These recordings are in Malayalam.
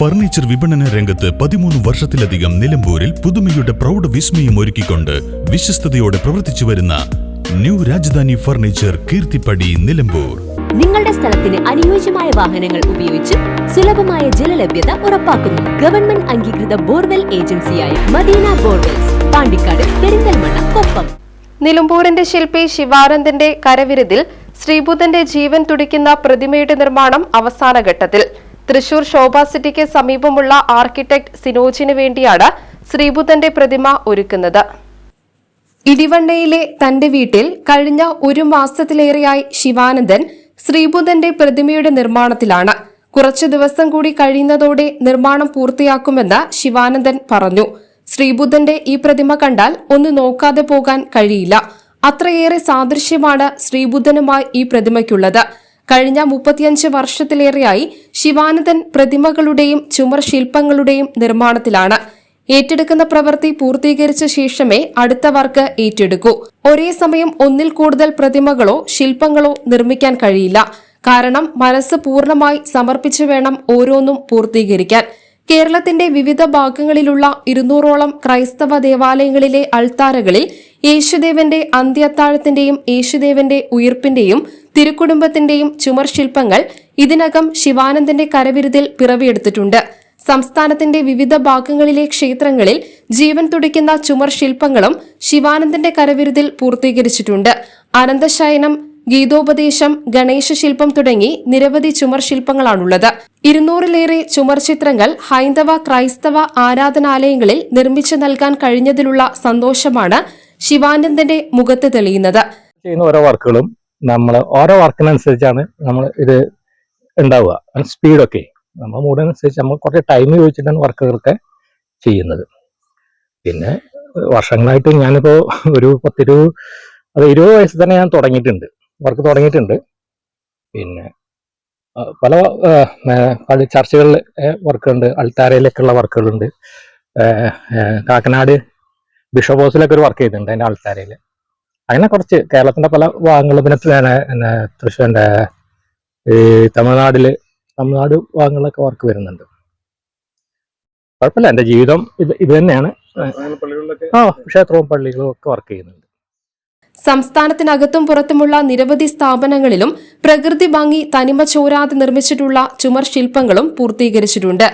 ഫർണിച്ചർ വിപണന രംഗത്ത് പതിമൂന്ന് വർഷത്തിലധികം നിലമ്പൂരിൽ പുതുമയുടെ പ്രൗഢ വിസ്മയം ഒരുക്കിക്കൊണ്ട് വിശ്വസ്തയോടെ പ്രവർത്തിച്ചു വരുന്ന ന്യൂ രാജധാനി ഫർണിച്ചർ കീർത്തിപ്പടി നിലമ്പൂർ. നിങ്ങളുടെ സ്ഥലത്തിന് അനുയോജ്യമായ വാഹനങ്ങൾ ഉപയോഗിച്ച് സുലഭമായ ജലലഭ്യത ഉറപ്പാക്കുന്നു. ഗവൺമെന്റ് അംഗീകൃത ബോർവെൽ ഏജൻസിയായ മദീന ബോർവെൽസ് പാണ്ടിക്കാട് പെരിന്തൽമണ്ണ കൊപ്പം. നിലമ്പൂരിന്റെ ശില്പി ശിവാനന്ദന്റെ കരവിരുതിൽ ശ്രീബുദ്ധന്റെ ജീവൻ തുടിക്കുന്ന പ്രതിമയുടെ നിർമ്മാണം അവസാന ഘട്ടത്തിൽ. തൃശൂർ ശോഭാ സിറ്റിക്ക് സമീപമുള്ള ആർക്കിടെക്ട് സിനോജിന് വേണ്ടിയാണ് ശ്രീബുദ്ധന്റെ പ്രതിമ ഒരുക്കുന്നത്. ഇടിവണ്ണയിലെ തന്റെ വീട്ടിൽ കഴിഞ്ഞ ഒരു മാസത്തിലേറെയായി ശിവാനന്ദൻ ശ്രീബുദ്ധന്റെ പ്രതിമയുടെ നിർമ്മാണത്തിലാണ്. കുറച്ചു ദിവസം കൂടി കഴിയുന്നതോടെ നിർമ്മാണം പൂർത്തിയാക്കുമെന്ന് ശിവാനന്ദൻ പറഞ്ഞു. ശ്രീബുദ്ധന്റെ ഈ പ്രതിമ കണ്ടാൽ ഒന്ന് നോക്കാതെ പോകാൻ കഴിയില്ല. അത്രയേറെ സാദൃശ്യമാണ് ശ്രീബുദ്ധനുമായി ഈ പ്രതിമയ്ക്കുള്ളത്. കഴിഞ്ഞ മുപ്പത്തിയഞ്ച് വർഷത്തിലേറെയായി ശിവാനന്ദൻ പ്രതിമകളുടെയും ചുമർ ശില്പങ്ങളുടെയും നിർമ്മാണത്തിലാണ്. ഏറ്റെടുക്കുന്ന പ്രവൃത്തി പൂർത്തീകരിച്ച ശേഷമേ അടുത്ത വർക്ക് ഏറ്റെടുക്കൂ. ഒരേ സമയം ഒന്നിൽ കൂടുതൽ പ്രതിമകളോ ശില്പങ്ങളോ നിർമ്മിക്കാൻ കഴിയില്ല. കാരണം മനസ്സ് പൂർണമായി സമർപ്പിച്ചു വേണം ഓരോന്നും പൂർത്തീകരിക്കാൻ. കേരളത്തിന്റെ വിവിധ ഭാഗങ്ങളിലുള്ള ഇരുന്നൂറോളം ക്രൈസ്തവ ദേവാലയങ്ങളിലെ അൾത്താരകളിൽ യേശുദേവന്റെ അന്ത്യത്താഴത്തിന്റെയും യേശുദേവന്റെ ഉയിർപ്പിന്റെയും തിരുക്കുടുംബത്തിന്റെയും ചുമർ ശില്പങ്ങൾ ഇതിനകം ശിവാനന്ദന്റെ കരവിരുതിൽ പിറവിയെടുത്തിട്ടുണ്ട്. സംസ്ഥാനത്തിന്റെ വിവിധ ഭാഗങ്ങളിലെ ക്ഷേത്രങ്ങളിൽ ജീവൻ തുടിക്കുന്ന ചുമർ ശില്പങ്ങളും ശിവാനന്ദന്റെ കരവിരുതിൽ പൂർത്തീകരിച്ചിട്ടുണ്ട്. അനന്തശയനം ഗീതോപദേശം ഗണേശ ശില്പം തുടങ്ങി നിരവധി ചുമർ ശില്പങ്ങളാണുള്ളത്. ഇരുന്നൂറിലേറെ ചുമർ ചിത്രങ്ങൾ ഹൈന്ദവ ക്രൈസ്തവ ആരാധനാലയങ്ങളിൽ നിർമ്മിച്ചു നൽകാൻ കഴിഞ്ഞതിലുള്ള സന്തോഷമാണ് ശിവാനന്ദന്റെ മുഖത്ത് തെളിയുന്നത്. ചെയ്യുന്ന ഓരോ വർക്കുകളും നമ്മൾ ഓരോ വർക്കിനനുസരിച്ചാണ് നമ്മൾ ഇത് ഉണ്ടാവുക. സ്പീഡൊക്കെ. നമ്മൾ മൂടിനനുസരിച്ച് നമ്മൾ കുറച്ച് ടൈം ചോദിച്ചിട്ടാണ് വർക്കുകളൊക്കെ ചെയ്യുന്നത്. പിന്നെ വർഷങ്ങളായിട്ട് ഞാനിപ്പോൾ ഒരു പത്തിരു അത് ഇരുപത് വയസ്സ് തന്നെ ഞാൻ തുടങ്ങിയിട്ടുണ്ട്. വർക്ക് തുടങ്ങിയിട്ടുണ്ട്. പിന്നെ പല പല ചർച്ചകളിൽ വർക്കുണ്ട് അൾത്താരയിലൊക്കെയുള്ള വർക്കുകളുണ്ട്. കാക്കനാട് ബിഷപ്പ് ഹൗസിലൊക്കെ ഒരു വർക്ക് ചെയ്തിട്ടുണ്ട് അതിന്റെ അൾത്താരയിൽ അങ്ങനെ കുറച്ച് കേരളത്തിന്റെ പല ഭാഗങ്ങളും പിന്നെ പിന്നെ തൃശ്ശൂരിന്റെ ഈ തമിഴ്നാടിൽ തമിഴ്നാട് ഭാഗങ്ങളിലൊക്കെ വർക്ക് വരുന്നുണ്ട്. കുഴപ്പമില്ല എന്റെ ജീവിതം ഇത് ഇത് തന്നെയാണ്. ആ ക്ഷേത്രവും പള്ളികളും ഒക്കെ വർക്ക് ചെയ്യുന്നുണ്ട്. സംസ്ഥാനത്തിനകത്തും പുറത്തുമുള്ള നിരവധി സ്ഥാപനങ്ങളിലും പ്രകൃതി ഭംഗി തനിമ ചോരാതെ നിർമ്മിച്ചിട്ടുള്ള ചുമർ ശില്പങ്ങളും പൂർത്തീകരിച്ചിട്ടുണ്ട്.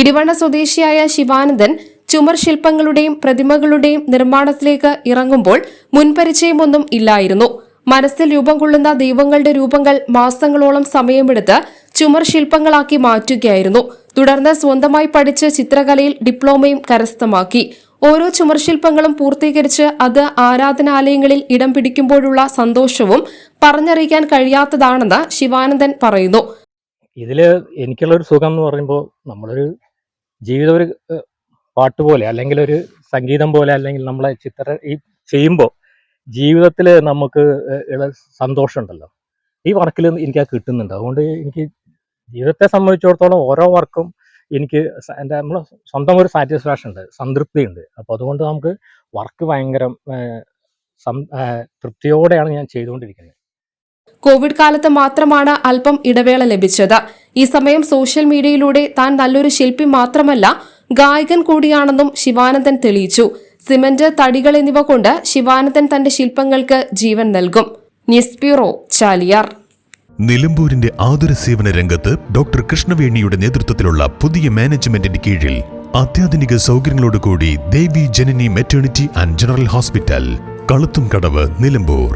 ഇടിവണ്ണ സ്വദേശിയായ ശിവാനന്ദൻ ചുമർ ശില്പങ്ങളുടെയും പ്രതിമകളുടെയും നിർമ്മാണത്തിലേക്ക് ഇറങ്ങുമ്പോൾ മുൻപരിചയമൊന്നും ഇല്ലായിരുന്നു. മനസ്സിൽ രൂപം കൊള്ളുന്ന ദൈവങ്ങളുടെ രൂപങ്ങൾ മാസങ്ങളോളം സമയമെടുത്ത് ചുമർ ശില്പങ്ങളാക്കി മാറ്റുകയായിരുന്നു. തുടർന്ന് സ്വന്തമായി പഠിച്ച് ചിത്രകലയിൽ ഡിപ്ലോമയും കരസ്ഥമാക്കി. ഓരോ ചുമർശില്പങ്ങളും പൂർത്തീകരിച്ച് അത് ആരാധനാലയങ്ങളിൽ ഇടം പിടിക്കുമ്പോഴുള്ള സന്തോഷവും പറഞ്ഞറിയിക്കാൻ കഴിയാത്തതാണെന്ന് ശിവാനന്ദൻ പറയുന്നു. ഇതിൽ എനിക്കുള്ള ഒരു സുഖം എന്ന് പറയുമ്പോൾ നമ്മളൊരു ജീവിതം ഒരു പാട്ട് പോലെ അല്ലെങ്കിൽ ഒരു സംഗീതം പോലെ അല്ലെങ്കിൽ നമ്മളെ ചിത്ര ഈ ചെയ്യുമ്പോൾ ജീവിതത്തിൽ നമുക്ക് സന്തോഷമുണ്ടല്ലോ. ഈ വർക്കിൽ എനിക്ക് കിട്ടുന്നുണ്ട്. അതുകൊണ്ട് എനിക്ക് ജീവിതത്തെ സംബന്ധിച്ചിടത്തോളം ഓരോ വർക്കും എനിക്ക് എന്റെ നമ്മൾ സ്വന്തം ഒരു സാറ്റിസ്ഫാക്ഷൻ ഉണ്ട് സംതൃപ്തി ഉണ്ട് അപ്പോൾ അതുകൊണ്ട് നമുക്ക് വർക്ക് ഭയങ്കര തൃപ്തിയോടെയാണ് ഞാൻ ചെയ്തുകൊണ്ടിരിക്കുന്നത്. കോവിഡ് കാലത്ത് മാത്രമാണ് അല്പം ഇടവേള ലഭിച്ചത്. ഈ സമയം സോഷ്യൽ മീഡിയയിലൂടെ താൻ നല്ലൊരു ശില്പി മാത്രമല്ല ഗായകൻ കൂടിയാണെന്നും ശിവാനന്ദൻ തെളിയിച്ചു. സിമന്റ് തടികൾ എന്നിവ കൊണ്ട് ശിവാനന്ദൻ തന്റെ ശില്പങ്ങൾക്ക് ജീവൻ നൽകും. News bureau Chaliyar. നിലമ്പൂരിന്റെ ആതുര സേവന രംഗത്ത് ഡോക്ടർ കൃഷ്ണവേണിയുടെ നേതൃത്വത്തിലുള്ള പുതിയ മാനേജ്മെന്റിന്റെ കീഴിൽ അത്യാധുനിക സൗകര്യങ്ങളോടുകൂടി Devi Janani maternity and general hospital Kaluthum Kadavu Nilambur.